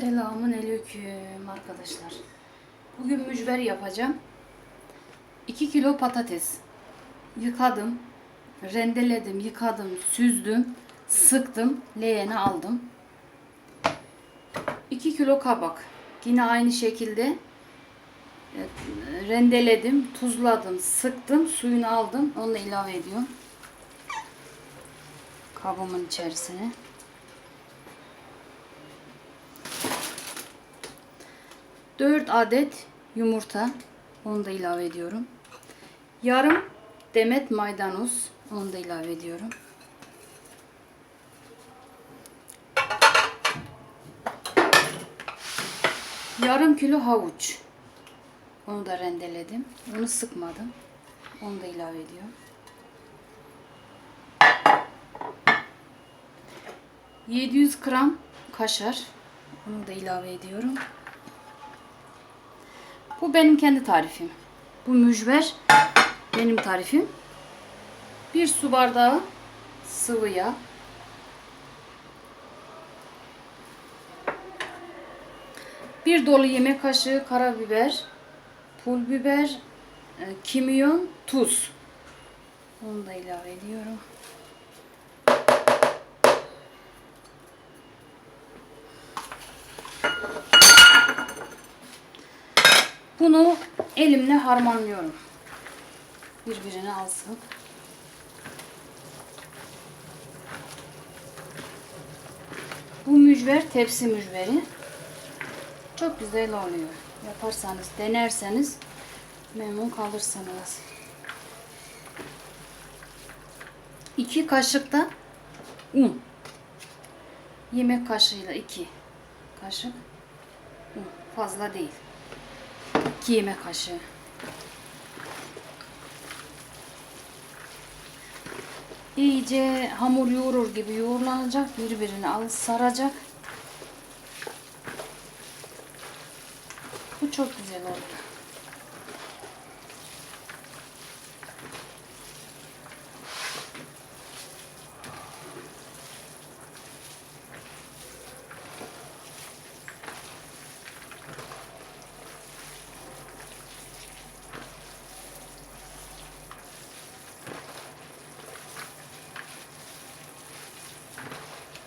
Selamun aleyküm arkadaşlar. Bugün mücver yapacağım. 2 kilo patates. Yıkadım, rendeledim, yıkadım, süzdüm, sıktım, leğene aldım. 2 kilo kabak. Yine aynı şekilde e, rendeledim, tuzladım, sıktım, suyunu aldım. Onu ilave ediyorum. Kabımın içerisine. 4 adet yumurta. Onu da ilave ediyorum. Yarım demet maydanoz. Onu da ilave ediyorum. Yarım kilo havuç. Onu da rendeledim. Onu sıkmadım. Onu da ilave ediyorum. ...700 gram kaşar. Onu da ilave ediyorum. Bu benim kendi tarifim. Bu mücver benim tarifim. Bir su bardağı sıvı yağ. Bir dolu yemek kaşığı karabiber, pul biber, e, kimyon, tuz. Onu da ilave ediyorum. Bunu elimle harmanlıyorum. Birbirine alsın. Bu mücver tepsi mücveri. Çok güzel oluyor. Yaparsanız, denerseniz memnun kalırsınız. İki kaşık da un. Yemek kaşığıyla iki kaşık un. Fazla değil. 2 yemek kaşığı. İyice hamur yoğurur gibi yoğurlanacak. Birbirine al saracak. Bu çok güzel oldu.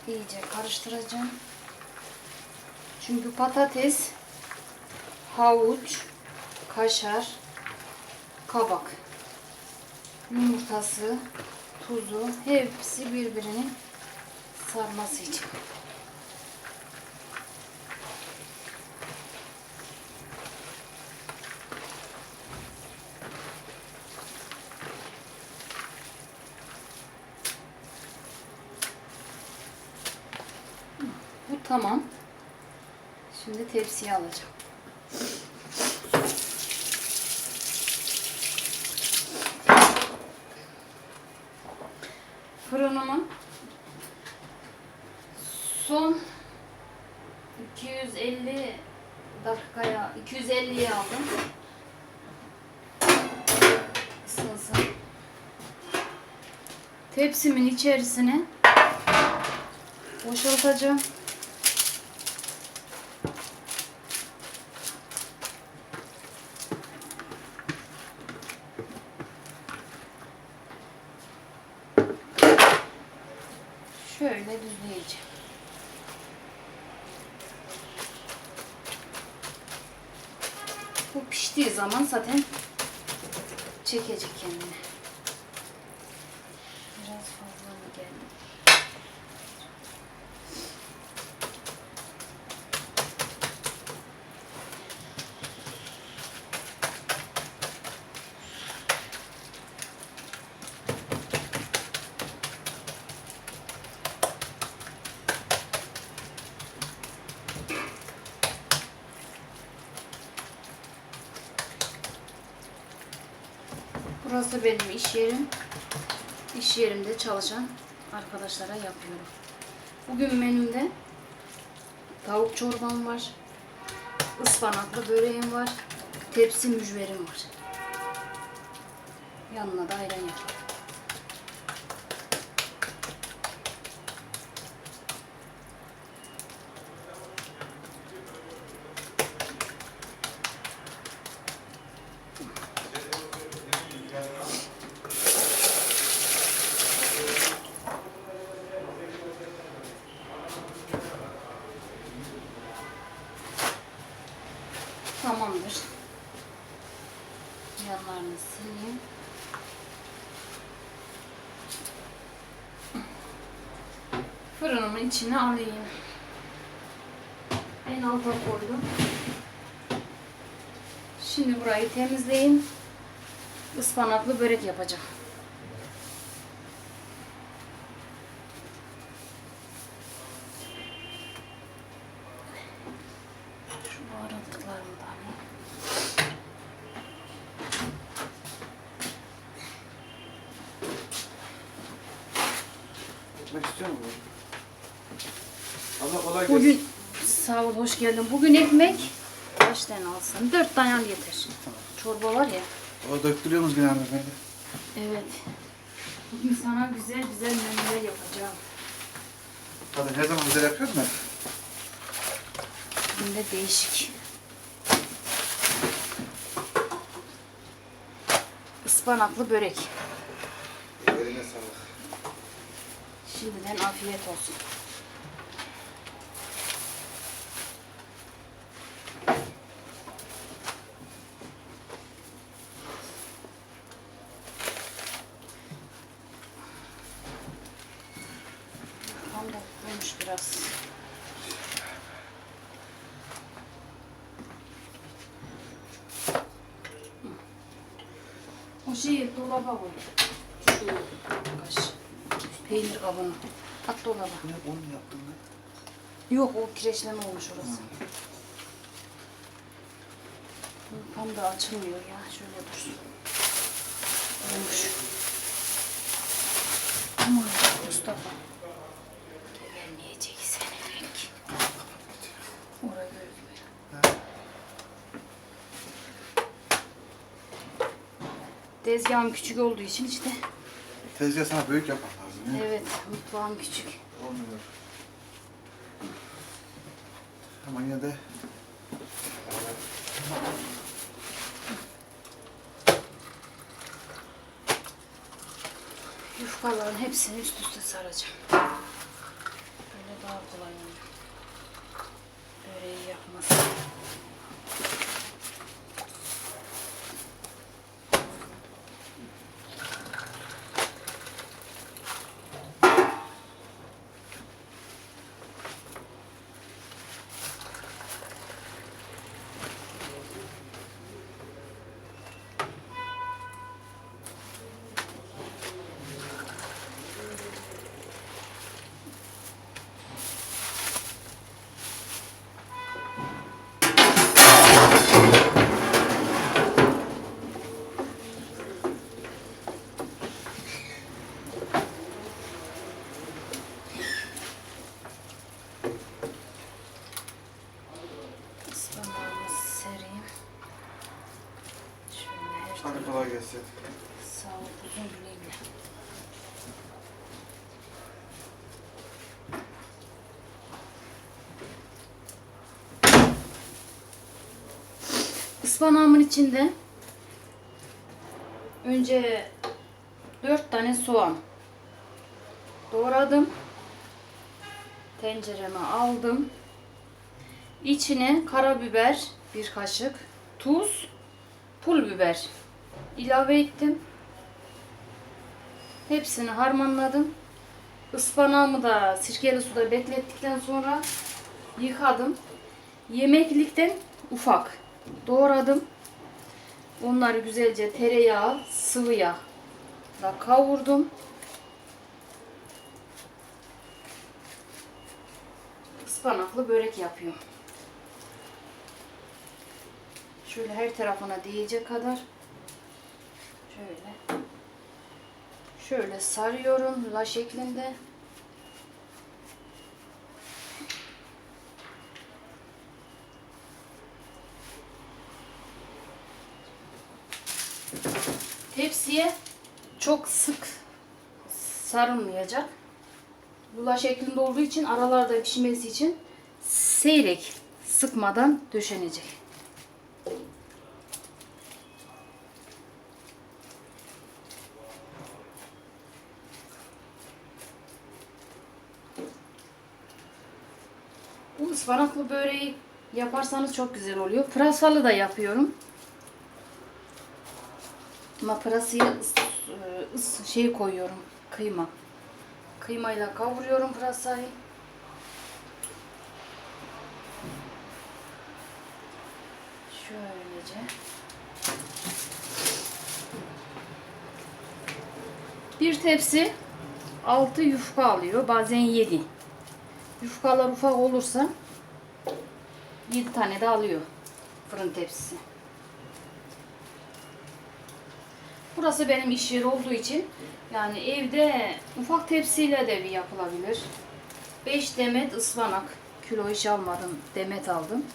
iyice karıştıracağım. Çünkü patates, havuç, kaşar, kabak, yumurtası, tuzu hepsi birbirini sarması için. Bu tamam. Şimdi tepsiye alacağım. Fırınımın son 250 dakikaya 250'ye aldım. Isınsın. Tepsimin içerisine boşaltacağım. Biraz fazla mı geldi? Burası benim iş yerim. İş yerimde çalışan arkadaşlara yapıyorum. Bugün menümde tavuk çorbam var. ıspanaklı böreğim var. Tepsi mücverim var. Yanına da ayran yapıyorum. İçine alayım. En alta koydum. Şimdi burayı temizleyeyim. Ispanaklı börek yapacağım. Şu baharatlıklarımı da alayım. Ekmek istiyor musun? Allah kolay gelsin. Bugün ol, hoş geldin. Bugün ekmek kaç tane alsın? Dört tane al yeter. Çorba var ya. O döktürüyorsunuz genelde böyle. Evet. Bugün sana güzel güzel menüler yapacağım. Hadi her zaman güzel yapıyoruz mu? Bugün de değişik. Ispanaklı börek. Eline sağlık. Şimdiden afiyet olsun. Tam da koymuş biraz. O şeyi dolaba koy. Şu kaş. Peynir kabını. At dolaba. Ne onu yaptın lan? Yok o kireçleme olmuş orası. Bu Tam da açılmıyor ya. Şöyle dursun. Olmuş. Aman Mustafa. Tezgahım küçük olduğu için işte. Tezgah sana büyük yapmak lazım ya. Evet mutfağım küçük. Olmuyor. Ama yine de Yufkaların hepsini üst üste saracağım. Ispanağımın içinde önce dört tane soğan doğradım. Tencereme aldım. İçine karabiber bir kaşık, tuz, pul biber ilave ettim. Hepsini harmanladım. Ispanağımı da sirkeli suda beklettikten sonra yıkadım. Yemeklikten ufak doğradım. Onları güzelce tereyağı, sıvı yağ da kavurdum. Ispanaklı börek yapıyorum. Şöyle her tarafına değecek kadar şöyle şöyle sarıyorum la şeklinde. Tepsiye çok sık sarılmayacak. Lula şeklinde olduğu için aralarda pişmesi için seyrek sıkmadan döşenecek. Bu ıspanaklı böreği yaparsanız çok güzel oluyor. Pırasalı da yapıyorum. Buna pırasayı ıs, ıs, şey koyuyorum. Kıyma. Kıymayla kavuruyorum pırasayı. Şöylece. Bir tepsi 6 yufka alıyor. Bazen 7. Yufkalar ufak olursa 7 tane de alıyor fırın tepsisi. Burası benim iş yeri olduğu için yani evde ufak tepsiyle de bir yapılabilir. 5 demet ıspanak. Kilo hiç almadım. Demet aldım.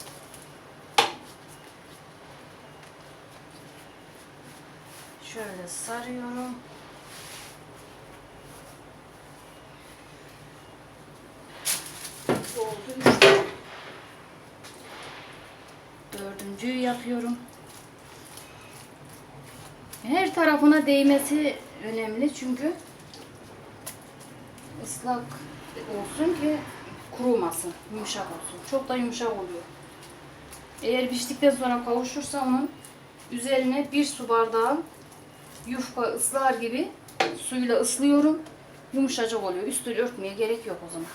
Şöyle sarıyorum. Oldu. Dördüncüyü yapıyorum. Tarafına değmesi önemli çünkü ıslak olsun ki kurumasın, yumuşak olsun. Çok da yumuşak oluyor. Eğer piştikten sonra kavuşursa onun üzerine bir su bardağı yufka ıslar gibi suyla ıslıyorum. Yumuşacık oluyor. Üstünü örtmeye gerek yok o zaman.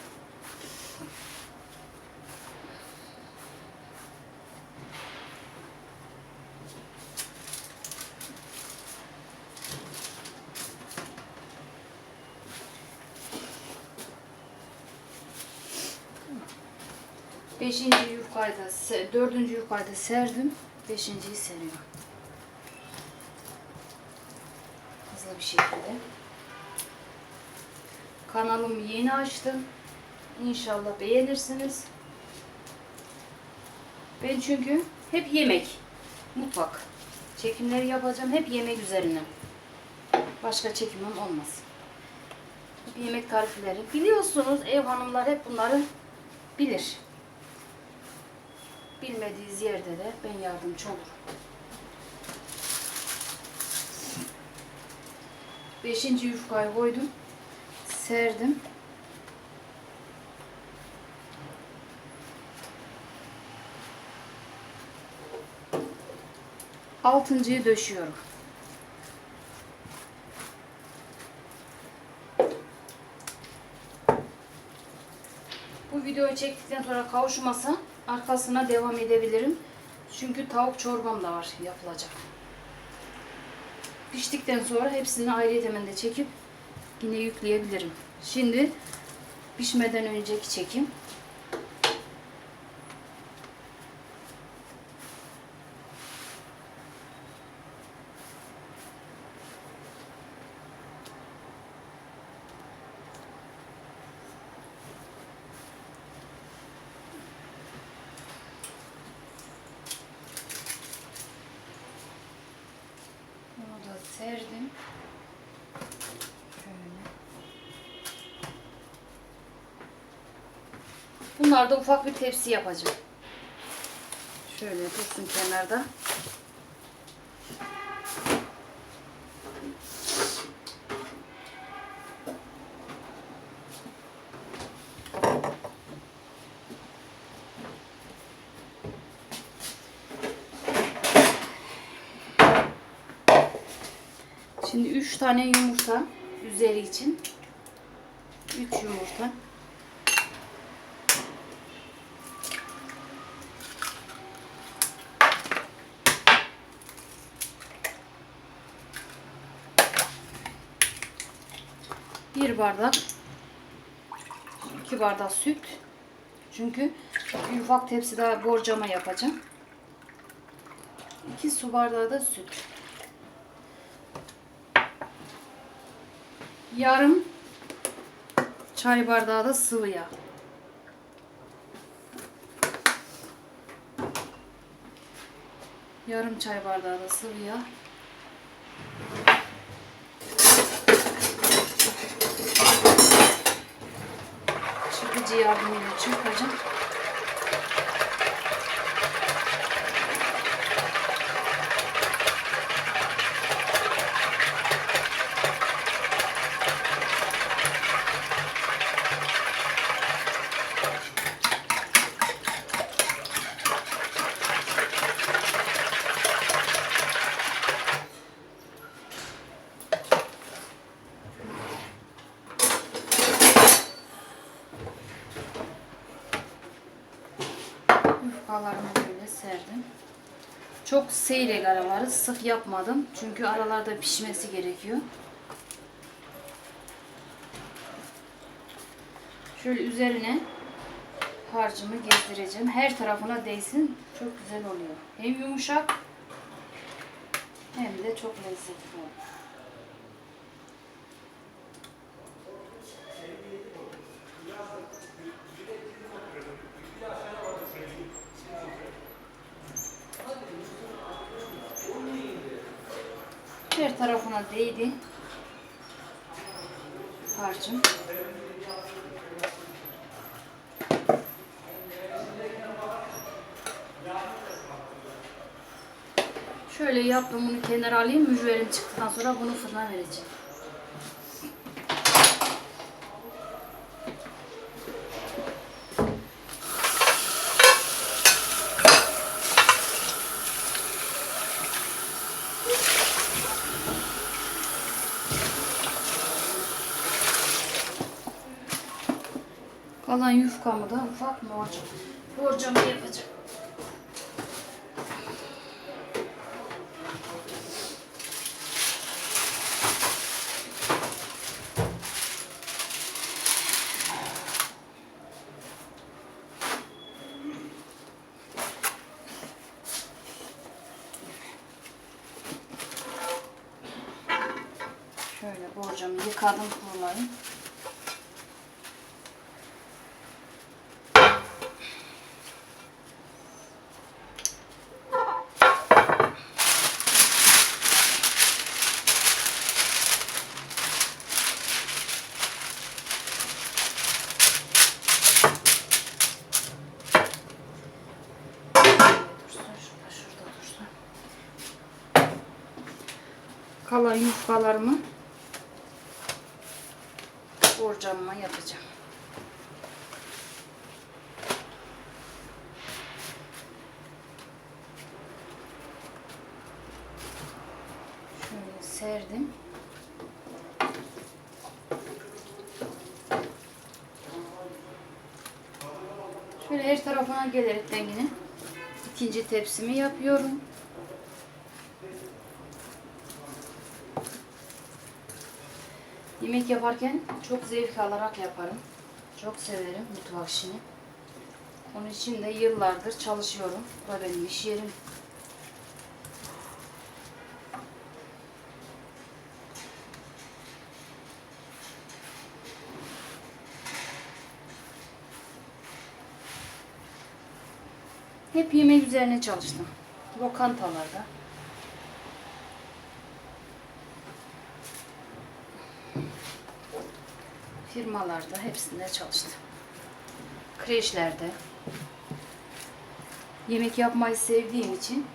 Beşinci yufkayı da, dördüncü yufkayı da serdim. Beşinciyi seriyorum. Hızlı bir şekilde. Kanalımı yeni açtım. İnşallah beğenirsiniz. Ben çünkü hep yemek, mutfak çekimleri yapacağım. Hep yemek üzerine. Başka çekimim olmaz. Hep yemek tarifleri. Biliyorsunuz ev hanımlar hep bunları bilir. Bilmediğiniz yerde de ben yardımcı olurum. Beşinci yufkayı koydum. Serdim. Altıncıyı döşüyorum. Bu videoyu çektikten sonra kavuşmasa arkasına devam edebilirim. Çünkü tavuk çorbam da var yapılacak. Piştikten sonra hepsini ayrı de çekip yine yükleyebilirim. Şimdi pişmeden önceki çekim. Bunu da serdim. Şöyle. Bunlar da ufak bir tepsi yapacağım. Şöyle dursun kenarda. Şimdi 3 tane yumurta üzeri için 3 yumurta. Bir bardak, iki bardak süt. Çünkü ufak tepsi daha borcama yapacağım. İki su bardağı da süt. Yarım çay bardağı da sıvı yağ. Yarım çay bardağı da sıvı yağ. Yardımıyla çırpacağım. Seyrek araları sık yapmadım. Çünkü aralarda pişmesi gerekiyor. Şöyle üzerine harcımı gezdireceğim. Her tarafına değsin. Çok güzel oluyor. Hem yumuşak hem de çok lezzetli oluyor. Her tarafına değdi. Harcım. Şöyle yaptım bunu kenara alayım. Mücverim çıktıktan sonra bunu fırına vereceğim. Kalan yufkamı da ufak borcam. Borcamı yapacağım. Şöyle borcamı yıkadım kurulayım. Dursun şurada, şurada dursun. Kalan yufkalarımı borcamıma yapacağım. Şöyle serdim. Şöyle her tarafına gelerekten yine ikinci tepsimi yapıyorum. Yemek yaparken çok zevk alarak yaparım. Çok severim mutfak işini. Onun için de yıllardır çalışıyorum. Bu da benim iş yerim. Hep yemek üzerine çalıştım. Lokantalarda. Firmalarda hepsinde çalıştım. Kreşlerde. Yemek yapmayı sevdiğim için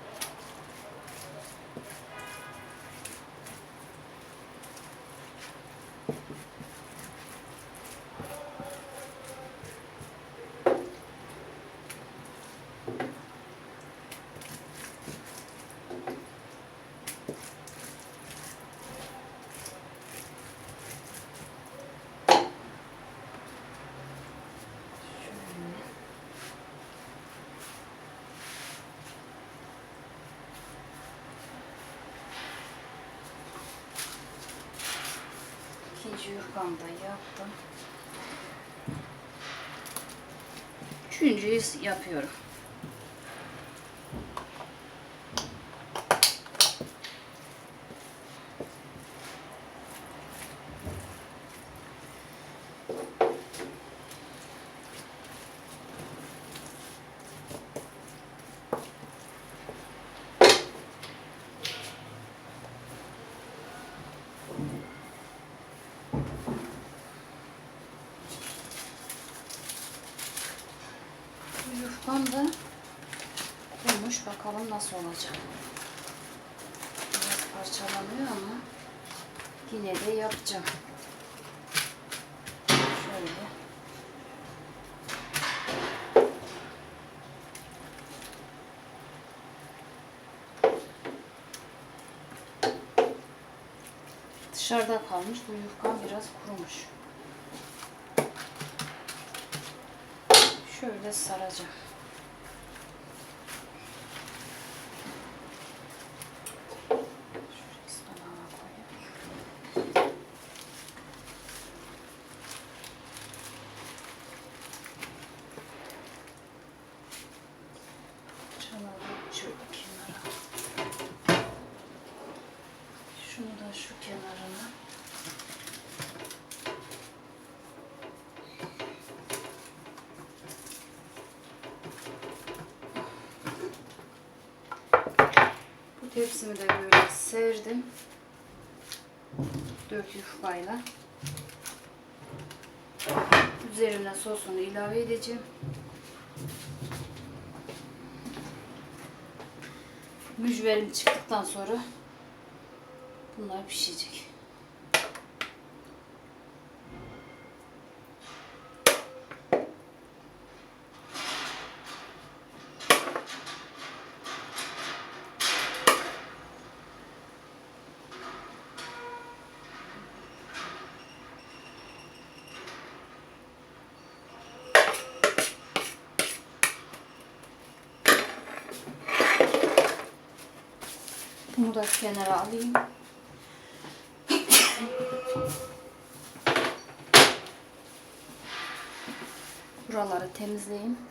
yufkamı da yaptım. Üçüncüyü yapıyorum. Bu yufkam da kurumuş. Bakalım nasıl olacak. Biraz parçalanıyor ama yine de yapacağım. Şöyle. Dışarıda kalmış. Bu yufkam biraz kurumuş. Şöyle saracağım. Bunları şöyle kenara. Şunu da şu kenarına. Bu tepsimi de böyle serdim. Dört yufkayla. Üzerine sosunu ilave edeceğim. Mücverim çıktıktan sonra bunlar pişecek. Bunu da kenara alayım. Buraları temizleyeyim.